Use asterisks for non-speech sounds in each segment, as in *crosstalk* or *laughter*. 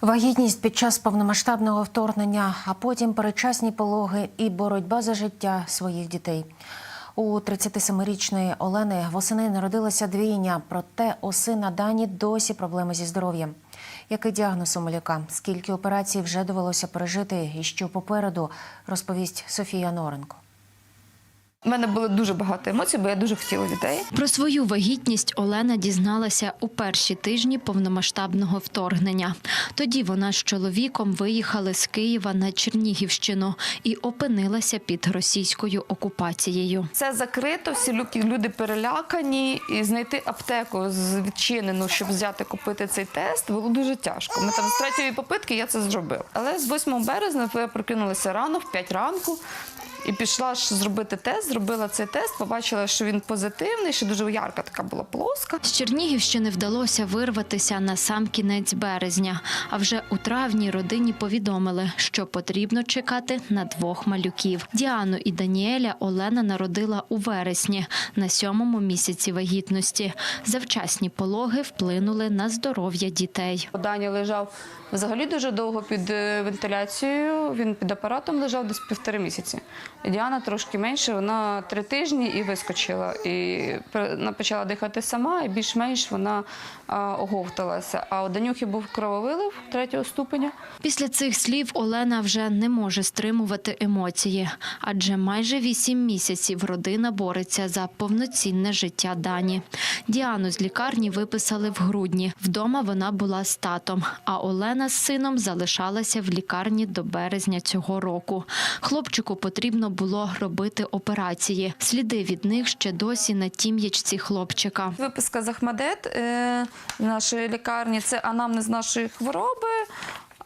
Вагітність під час повномасштабного вторгнення, а потім передчасні пологи і боротьба за життя своїх дітей. У 37-річної Олени восени народилося двійня, проте у сина Дані досі проблеми зі здоров'ям. Який діагноз у малюка? Скільки операцій вже довелося пережити і що попереду, розповість Софія Норенко. У мене було дуже багато емоцій, бо я дуже хотіла дітей. Про свою вагітність Олена дізналася у перші тижні повномасштабного вторгнення. Тоді вона з чоловіком виїхали з Києва на Чернігівщину і опинилася під російською окупацією. Це закрито, всі люди перелякані, і знайти аптеку з відчинену, щоб взяти купити цей тест, було дуже тяжко. Ми там з третьої попитки я це зробила. Але з 8 березня я прокинулася рано, в 5 ранку. І пішла ж зробити тест, зробила цей тест, побачила, що він позитивний, що дуже ярка така була плоска. З Чернігівщини вдалося вирватися на сам кінець березня. А вже у травні родині повідомили, що потрібно чекати на двох малюків. Діану і Даніеля Олена народила у вересні на сьомому місяці вагітності. Завчасні пологи вплинули на здоров'я дітей. Даня лежав взагалі дуже довго під е, вентиляцією. Він під апаратом лежав десь півтори місяці. Діана трошки менше, вона три тижні і вискочила. І почала дихати сама, і більш-менш вона оговталася. А у Данюхи був крововилив третього ступеня. Після цих слів Олена вже не може стримувати емоції, адже майже вісім місяців родина бореться за повноцінне життя Дані. Діану з лікарні виписали в грудні. Вдома вона була з татом, а Олена з сином залишалася в лікарні до березня цього року. Хлопчику потрібно було робити операції. Сліди від них ще досі на тім'ячці хлопчика. Виписка з Ахмадет е, нашої лікарні це анамнез нашої хвороби.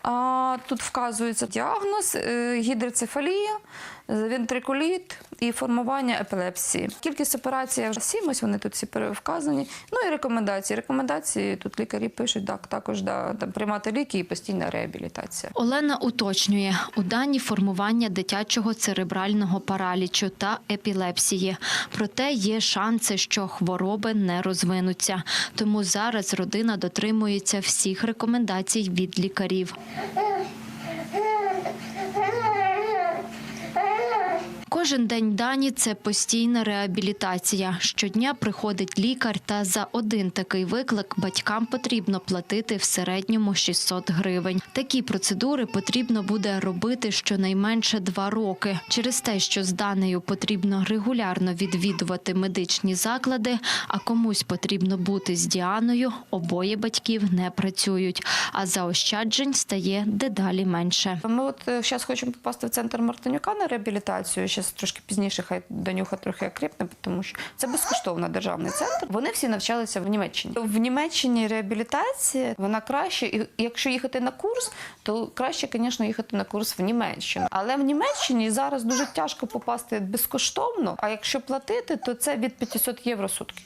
А тут вказується діагноз е, гідроцефалія, вентрикуліт і формування епілепсії. Кількість операцій вже сім, ось вони тут всі пере- вказані. Ну і рекомендації. Рекомендації тут лікарі пишуть так, також да, там, приймати ліки і постійна реабілітація. Олена уточнює, у дані формування дитячого церебрального паралічу та епілепсії. Проте є шанси, що хвороби не розвинуться. Тому зараз родина дотримується всіх рекомендацій від лікарів. Кожен день Дані це постійна реабілітація. Щодня приходить лікар, та за один такий виклик батькам потрібно платити в середньому 600 гривень. Такі процедури потрібно буде робити щонайменше два роки. Через те, що з Данею потрібно регулярно відвідувати медичні заклади, а комусь потрібно бути з Діаною, обоє батьків не працюють, а заощаджень стає дедалі менше. Ми от зараз хочемо попасти в центр Мартинюка на реабілітацію. Трошки пізніше, хай Данюха трохи окріпне, тому що це безкоштовно державний центр. Вони всі навчалися в Німеччині. В Німеччині реабілітація вона краще, і якщо їхати на курс, то краще, звісно, їхати на курс в Німеччину. Але в Німеччині зараз дуже тяжко попасти безкоштовно. А якщо платити, то це від 500 євро сутки.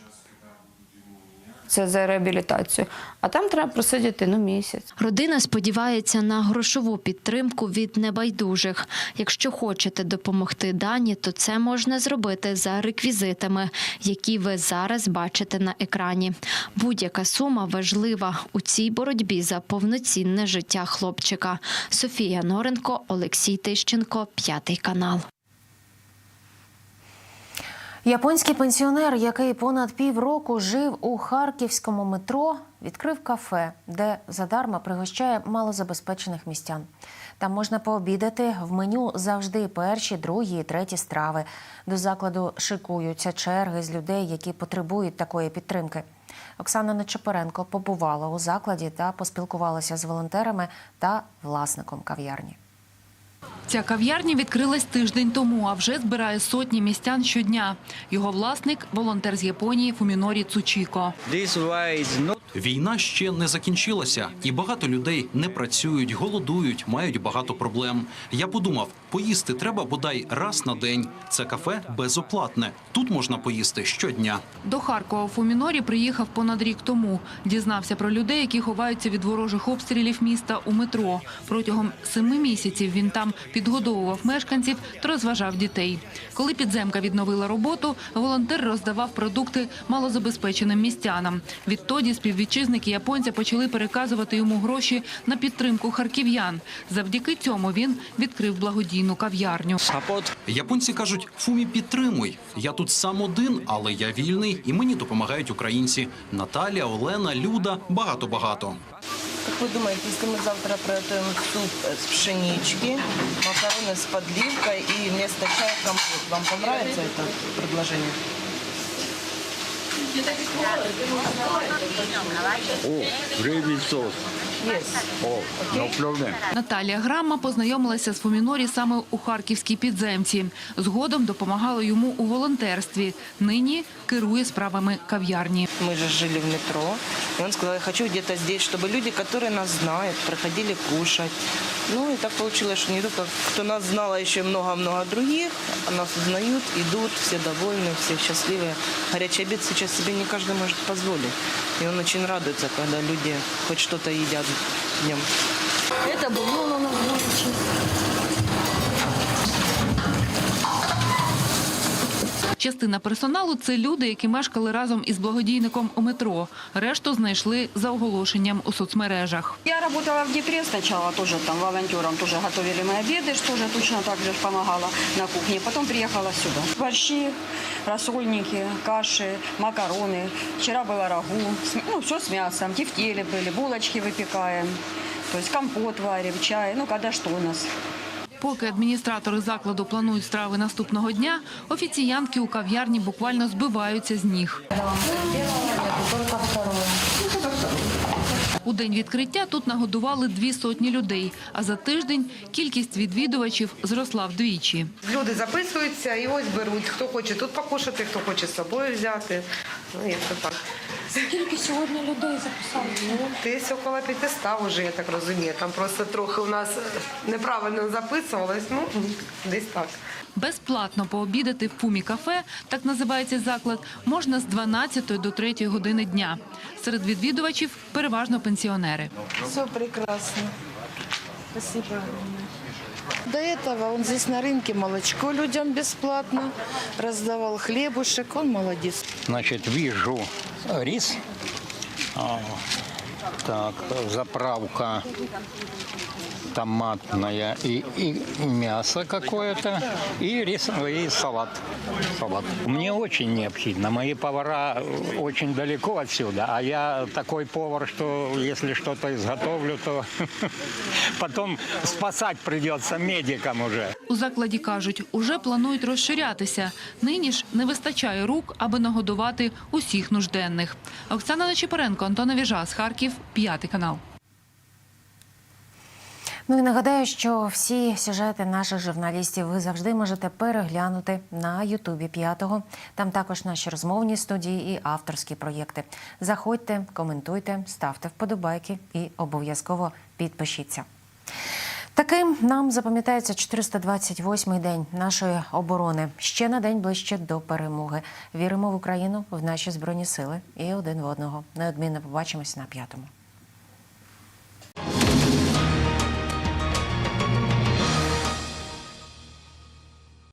Це за реабілітацію. А там треба просидіти ну місяць. Родина сподівається на грошову підтримку від небайдужих. Якщо хочете допомогти Дані, то це можна зробити за реквізитами, які ви зараз бачите на екрані. Будь-яка сума важлива у цій боротьбі за повноцінне життя хлопчика. Софія Норенко, Олексій Тищенко, п'ятий канал. Японський пенсіонер, який понад півроку жив у харківському метро, відкрив кафе, де задарма пригощає малозабезпечених містян. Там можна пообідати в меню завжди перші, другі і треті страви. До закладу шикуються черги з людей, які потребують такої підтримки. Оксана Нечапоренко побувала у закладі та поспілкувалася з волонтерами та власником кав'ярні. Ця кав'ярня відкрилась тиждень тому, а вже збирає сотні містян щодня. Його власник – волонтер з Японії Фумінорі Цучіко. Війна ще не закінчилася, і багато людей не працюють, голодують, мають багато проблем. Я подумав, поїсти треба бодай раз на день. Це кафе безоплатне. Тут можна поїсти щодня. До Харкова Фумінорі приїхав понад рік тому. Дізнався про людей, які ховаються від ворожих обстрілів міста у метро. Протягом семи місяців він там підгодовував мешканців та розважав дітей. Коли підземка відновила роботу, волонтер роздавав продукти малозабезпеченим містянам. Відтоді співвітчизники японця почали переказувати йому гроші на підтримку харків'ян. Завдяки цьому він відкрив благодійну кав'ярню. Японці кажуть: Фумі, підтримуй. Я тут сам один, але я вільний, і мені допомагають українці. Наталя, Олена, Люда, багато багато Как вы думаете, если мы завтра приготовим суп э, с пшенички, макароны с подливкой и вместо чая компот, вам понравится это предложение? Oh, gravy sauce. Yes. Oh, no problem. Наталія Грама познайомилася з Фумінорі саме у харківській підземці. Згодом допомагала йому у волонтерстві. Нині керує справами кав'ярні. Мы же жили в метро, и он сказал, я хочу где-то здесь, чтобы люди, которые нас знают, приходили кушать. Ну и так получилось, что не только кто нас знал, а еще и много-много других, а нас узнают, идут, все довольны, все счастливые. Горячий обед себе не каждый может позволить. И он очень радуется, когда люди хоть что-то едят днем. Это бульон у нас Частина персоналу це люди, які мешкали разом із благодійником у метро. Решту знайшли за оголошенням у соцмережах. Я работала в Днепре сначала, тоже там волонтером, тоже готовили мы обеды, что же точно так же помогала на кухне. Потом приехала сюда. Борщи, рассольники, каши, макароны. Вчера было рагу, с- ну, все с мясом, тефтели были, булочки выпекаем. То есть компот варим, чай, ну, когда что у нас. Поки адміністратори закладу планують страви наступного дня, офіціянтки у кав'ярні буквально збиваються з ніг. У день відкриття тут нагодували дві сотні людей, а за тиждень кількість відвідувачів зросла вдвічі. Люди записуються і ось беруть, хто хоче тут покушати, хто хоче з собою взяти. Ну, як це так. Скільки сьогодні людей записали? Ну, десь около 500 вже, я так розумію. Там просто трохи у нас е, неправильно записувалось, ну, десь так. Безплатно пообідати в Пумі кафе, так називається заклад, можна з 12 до 3 години дня. Серед відвідувачів переважно пенсіонери. Все прекрасно. Спасибо. До этого он здесь на рынке молочко людям бесплатно раздавал, хлебушек, он молодец. Значит, вижу рис. О, Так, заправка томатная и, и мясо какое-то, и рис, и салат. салат. Мне очень необходимо. Мои повара очень далеко отсюда, а я такой повар, что если что-то изготовлю, то *laughs* потом спасать придется медикам уже. У закладі кажуть, уже планують розширятися. Нині ж не вистачає рук, аби нагодувати усіх нужденних. Оксана Нечипоренко, Антон Віжас, Харків, п'ятий канал. Ну і нагадаю, що всі сюжети наших журналістів ви завжди можете переглянути на Ютубі п'ятого. Там також наші розмовні студії і авторські проєкти. Заходьте, коментуйте, ставте вподобайки і обов'язково підпишіться. Таким нам запам'ятається 428-й день нашої оборони. Ще на день ближче до перемоги. Віримо в Україну, в наші збройні сили і один в одного. Неодмінно побачимось на п'ятому.